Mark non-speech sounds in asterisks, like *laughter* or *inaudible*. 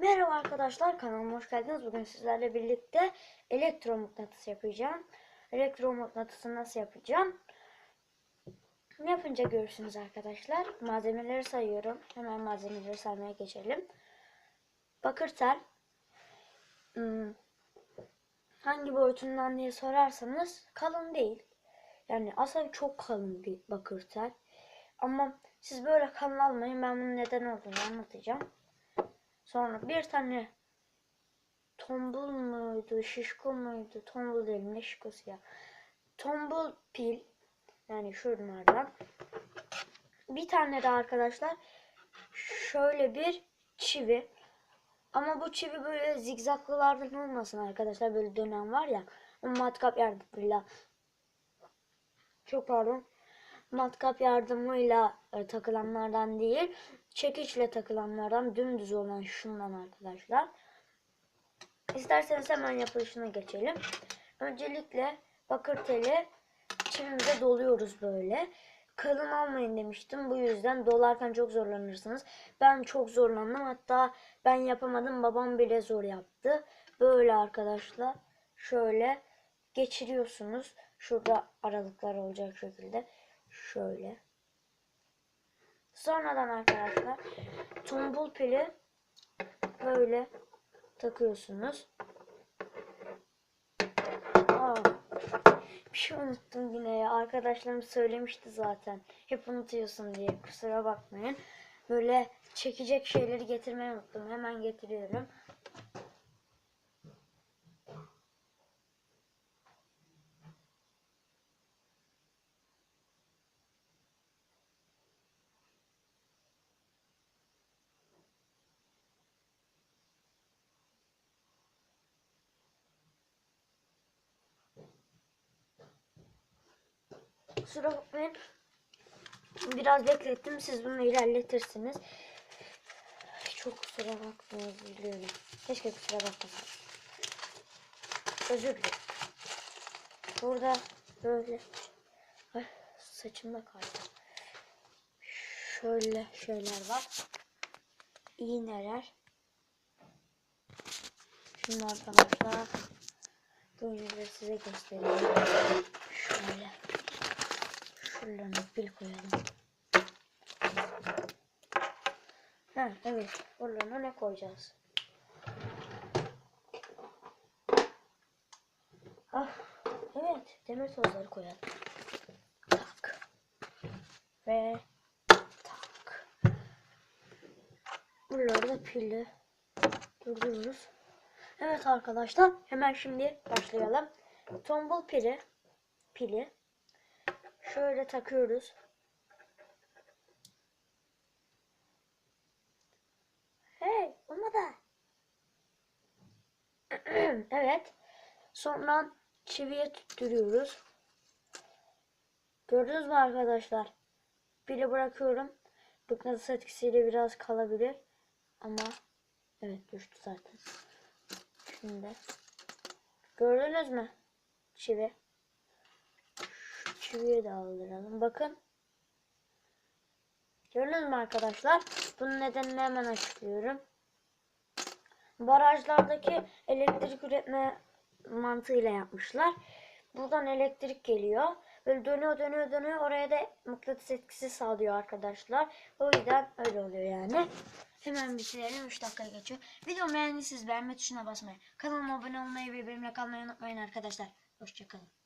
Merhaba arkadaşlar kanalıma hoş geldiniz. Bugün sizlerle birlikte elektromıknatıs yapacağım. Elektromıknatısı nasıl yapacağım? Yapınca görürsünüz arkadaşlar. Malzemeleri sayıyorum. Hemen malzemeleri saymaya geçelim. Bakır tel. Hmm, hangi boyutundan diye sorarsanız kalın değil. Yani aslında çok kalın bir bakır tel. Ama siz böyle kalın almayın. Ben bunun neden olduğunu anlatacağım. Sonra bir tane tombul muydu, şişko muydu? Tombul değil, ne şişkosu ya? Tombul pil. Yani şunlardan. Bir tane de arkadaşlar şöyle bir çivi. Ama bu çivi böyle zigzaklılardan olmasın arkadaşlar. Böyle dönen var ya. Matkap yardımıyla çok pardon. Matkap yardımıyla e, takılanlardan değil. Çekiçle takılanlardan dümdüz olan şundan arkadaşlar. İsterseniz hemen yapılışına geçelim. Öncelikle bakır teli çivimize doluyoruz böyle. Kalın almayın demiştim. Bu yüzden dolarken çok zorlanırsınız. Ben çok zorlandım. Hatta ben yapamadım. Babam bile zor yaptı. Böyle arkadaşlar. Şöyle geçiriyorsunuz. Şurada aralıklar olacak şekilde. Şöyle. Sonradan arkadaşlar tombul pili böyle takıyorsunuz. Aa, bir şey unuttum yine ya. Arkadaşlarım söylemişti zaten. Hep unutuyorsun diye. Kusura bakmayın. Böyle çekecek şeyleri getirmeyi unuttum. Hemen getiriyorum. Kusura bakmayın. Biraz beklettim. Siz bunu ilerletirsiniz. Çok kusura bakmayın. Biliyorum. Keşke kusura bakmasaydım. Özür dilerim. Burada böyle Ay, saçımda kaydı. Şöyle şeyler var. İğneler. Şimdi arkadaşlar bu iğneleri size göstereyim. Şöyle. Şuralarına pil koyalım. Ha evet. Oralarına ne koyacağız? Ah evet. Demir tozları koyalım. Tak. Ve tak. Buraları da pille durduruyoruz. Evet arkadaşlar hemen şimdi başlayalım. Tombul pili pili şöyle takıyoruz. Hey, olmadı. *clears throat* evet. Sonra çiviye tutturuyoruz. Gördünüz mü arkadaşlar? Biri bırakıyorum. Mıknatıs etkisiyle biraz kalabilir. Ama evet düştü zaten. Şimdi gördünüz mü? Çivi. Şu çiviyi de aldıralım. Bakın. Gördünüz mü arkadaşlar? Bunun nedenini hemen açıklıyorum. Barajlardaki elektrik üretme mantığıyla yapmışlar. Buradan elektrik geliyor. Böyle dönüyor dönüyor dönüyor. Oraya da mıknatıs etkisi sağlıyor arkadaşlar. O yüzden öyle oluyor yani. Hemen bitirelim. 3 dakika geçiyor. Videomu beğendiyseniz beğenme tuşuna basmayı, kanalıma abone olmayı ve benimle kalmayı unutmayın arkadaşlar. Hoşçakalın.